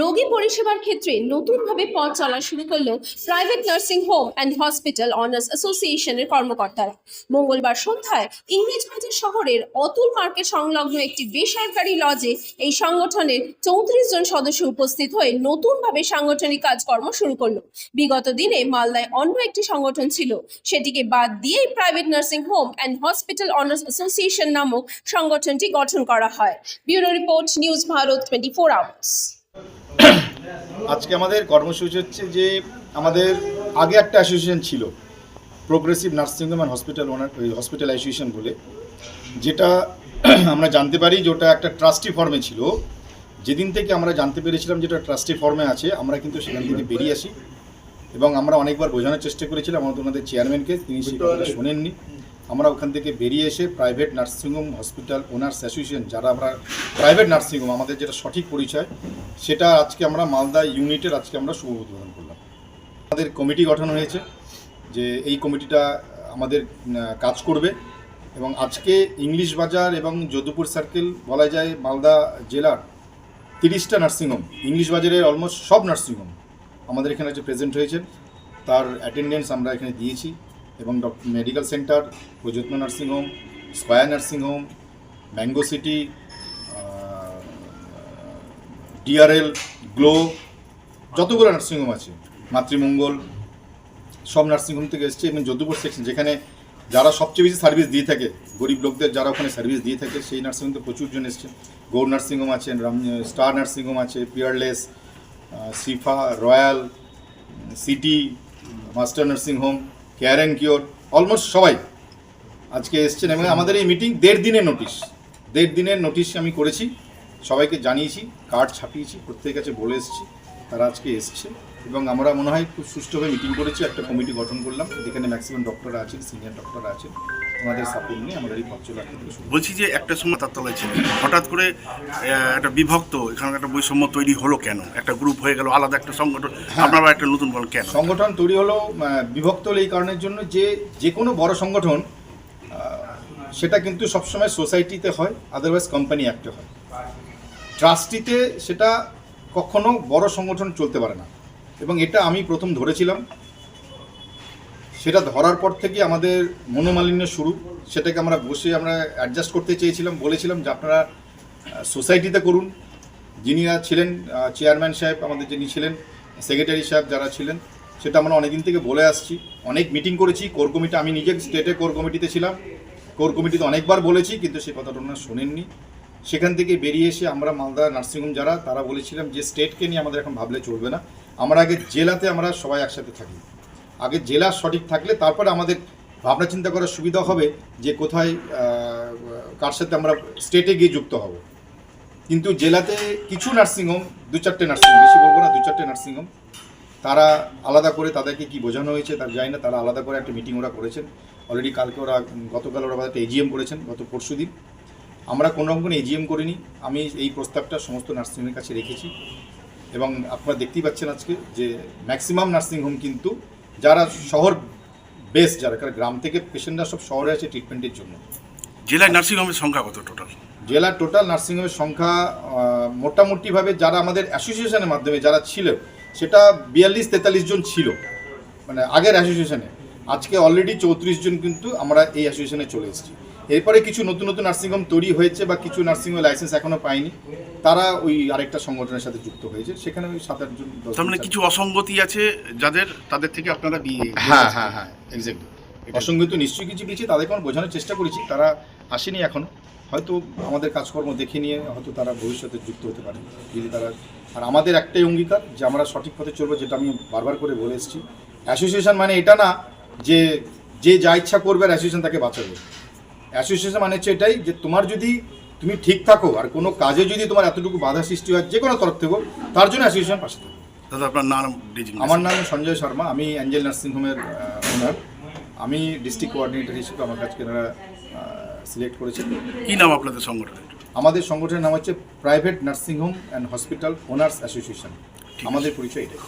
রোগী পরিষেবার ক্ষেত্রে নতুনভাবে পথ চলা শুরু করল private nursing home and hospital owners অ্যাসোসিয়েশনের কর্মকর্তারা। মঙ্গলবার সন্ধ্যায় ইংরেজবাজার শহরের অতুল মার্কেট সংলগ্ন একটি বেসরকারি লজে এই সংগঠনের চৌত্রিশ জন সদস্য উপস্থিত হয়ে নতুনভাবে সাংগঠনিক কাজকর্ম শুরু করল। বিগত দিনে মালদায় অন্য একটি সংগঠন ছিল। সেটিকে বাদ দিয়েই private nursing home and hospital owners association নামক সংগঠনটি গঠন করা হয়। Bureau report, news Bharat twenty four hours আজকে আমাদের কর্মসূচি হচ্ছে যে আমাদের আগে একটা অ্যাসোসিয়েশন ছিল progressive nursing home and hospital owner hospital association বলে, যেটা আমরা জানতে পারি যে ওটা একটা ট্রাস্টি ফর্মে ছিল। যেদিন থেকে আমরা জানতে পেরেছিলাম যেটা ট্রাস্টি ফর্মে আছে, আমরা কিন্তু সেখান থেকে বেরিয়ে আসি। এবং আমরা অনেকবার বোঝানোর চেষ্টা করেছিলাম আমাদের চেয়ারম্যানকে তিনি শোনেননি। আমরা ওখান থেকে বেরিয়ে এসে private nursing home hospital owners association যারা আমরা প্রাইভেট নার্সিংহোম আমাদের যেটা সঠিক পরিচয়, সেটা আজকে আমরা মালদা ইউনিটের আজকে আমরা শুভ উদ্বোধন করলাম। আমাদের কমিটি গঠন হয়েছে যে এই কমিটিটা আমাদের কাজ করবে এবং আজকে ইংলিশ বাজার এবং যদুপুর সার্কেল বলা যায় মালদা জেলার তিরিশটা নার্সিংহোম ইংলিশ বাজারের অলমোস্ট সব নার্সিংহোম আমাদের এখানে যে প্রেজেন্ট হয়েছেন তার অ্যাটেন্ডেন্স আমরা এখানে দিয়েছি। এবং medical centre Prayatna nursing home square nursing home mango city DRL, glow, যতগুলো নার্সিংহোম আছে, মাতৃমঙ্গল, সব নার্সিংহোম থেকে এসছে। এবং যদুপুর সেকশন যেখানে যারা সবচেয়ে বেশি সার্ভিস দিয়ে থাকে, গরিব লোকদের যারা ওখানে সার্ভিস দিয়ে থাকে, সেই নার্সিংহোম তো প্রচুর জন এসছে। গৌর নার্সিংহোম আছে, রাম, স্টার নার্সিংহোম আছে, Peerless Shifa royal city, master nursing home care and cure almost সবাই আজকে এসছেন এবং আমাদের এই মিটিং দেড় দিনের নোটিশ দেড় দিনের নোটিশ আমি করেছি, সবাইকে জানিয়েছি কার্ড ছাপিয়েছি, প্রত্যেকের কাছে বলে এসেছি, তারা আজকে এসছে এবং আমরা মনে হয় খুব সুষ্ঠুভাবে মিটিং করেছি, একটা কমিটি গঠন করলাম, যেখানে ম্যাক্সিমাম ডক্টর আছেন সিনিয়র ডক্টর আছেন। ওনাদের সাপোর্ট নিয়ে আমাদের এই পথ চলা বলছি যে একটা সময় তার তলায় ছিল। হঠাৎ করে একটা বিভক্ত এখানে একটা বৈষম্য তৈরি হলো কেন? একটা গ্রুপ হয়ে গেল আলাদা একটা সংগঠন। আপনারা একটা নতুন বল কেন? সংগঠন তৈরি হলো বিভক্ত হলো এই কারণের জন্য যে যে কোনো বড় সংগঠন সেটা কিন্তু সবসময় সোসাইটিতে হয় আদারওয়াইজ কোম্পানি অ্যাক্টে হয়। ট্রাস্টিতে সেটা কখনো বড় সংগঠন চলতে পারে না। এবং এটা আমি প্রথম ধরেছিলাম। সেটা ধরার পর থেকে আমাদের মনোমালিন্য শুরু। সেটাকে আমরা বসে আমরা অ্যাডজাস্ট করতে চেয়েছিলাম, বলেছিলাম যে আপনারা সোসাইটিতে করুন। যিনি ছিলেন চেয়ারম্যান সাহেব, আমাদের যিনি ছিলেন সেক্রেটারি সাহেব যারা ছিলেন, সেটা আমরা অনেকদিন থেকে বলে আসছি। অনেক মিটিং করেছি। কোর কমিটি আমি নিজে স্টেটে কোর কমিটিতে ছিলাম। কোর কমিটিতে অনেকবার বলেছি, কিন্তু সে কথাটা ওনারা শোনেননি। সেখান থেকে বেরিয়ে এসে আমরা মালদা নার্সিংহোম যারা, তারা বলেছিলাম যে স্টেটকে নিয়ে আমাদের এখন ভাবলে চলবে না। আমরা আগে জেলাতে আমরা সবাই একসাথে থাকি। আগে জেলা সঠিক থাকলে তারপরে আমাদের ভাবনা চিন্তা করার সুবিধা হবে যে কোথায় কার সাথে আমরা স্টেটে গিয়ে যুক্ত হব। কিন্তু জেলাতে কিছু নার্সিংহোম দু চারটে নার্সিংহোম বেশি বলব না, দু চারটে নার্সিংহোম তারা আলাদা করে তাদেরকে কি বোঝানো হয়েছে তার জানি না, তারা আলাদা করে একটা মিটিং ওরা করেছেন। অলরেডি কালকে ওরা, গতকাল ওরা একটা এজিএম করেছেন গত পরশু দিন। আমরা কোনো রকম কোনো এজিএম করিনি, আমি এই প্রস্তাবটা সমস্ত নার্সিংহোমের কাছে রেখেছি। এবং আপনারা দেখতেই পাচ্ছেন আজকে যে ম্যাক্সিমাম নার্সিংহোম কিন্তু যারা শহর বেস যারা কারণ গ্রাম থেকে পেশেন্টরা সব শহরে আছে ট্রিটমেন্টের জন্য। জেলায় নার্সিংহোমের সংখ্যা কত টোটাল জেলার টোটাল নার্সিংহোমের সংখ্যা মোটামুটিভাবে যারা আমাদের অ্যাসোসিয়েশনের মাধ্যমে যারা ছিল সেটা বিয়াল্লিশ তেতাল্লিশ জন ছিল মানে আগের অ্যাসোসিয়েশনে আজকে অলরেডি চৌত্রিশ জন কিন্তু আমরা এই অ্যাসোসিয়েশনে চলে এসেছি। এরপরে কিছু নতুন নতুন নার্সিংহোম তৈরি হয়েছে বা কিছু নার্সিংহোম লাইসেন্স এখনও পায়নি। তারা ওই আরেকটা সংগঠনের সাথে যুক্ত হয়েছে। সেখানে ওই সাত আটজন মানে কিছু অসঙ্গতি আছে যাদের তাদের থেকে আপনারা দিয়ে হ্যাঁ হ্যাঁ হ্যাঁ এক্স্যাক্টলি অসঙ্গত নিশ্চয়ই কিছু কিছু তাদেরকে আমরা বোঝানোর চেষ্টা করেছি। তারা আসেনি এখনও। হয়তো আমাদের কাজকর্ম দেখে নিয়ে হয়তো তারা ভবিষ্যতে যুক্ত হতে পারে। যদি তারা আর আমাদের একটাই অঙ্গীকার যে আমরা সঠিক পথে চলবো যেটা আমি বারবার করে বলে এসেছি। অ্যাসোসিয়েশন মানে এটা না যে যে যা ইচ্ছা করবে আর অ্যাসোসিয়েশন তাকে বাঁচাবে। অ্যাসোসিয়েশন মানে হচ্ছে এটাই যে তোমার যদি তুমি ঠিক থাকো আর কোনো কাজে যদি তোমার এতটুকু বাধা সৃষ্টি হয় যে কোনো তরফ থেকে তার জন্য অ্যাসোসিয়েশন পাশে থাকবে দাদা আপনার নাম আমার নাম সঞ্জয় শর্মা আমি অ্যাঞ্জেল নার্সিং হোমের ওনার আমি ডিস্ট্রিক্ট কোঅর্ডিনেটর হিসেবে আমার কাছে তারা সিলেক্ট করেছেন কি নাম আপনাদের সংগঠনের? আমাদের সংগঠনের নাম হচ্ছে private nursing home and hospital owners association আমাদের পরিচয় এটাই।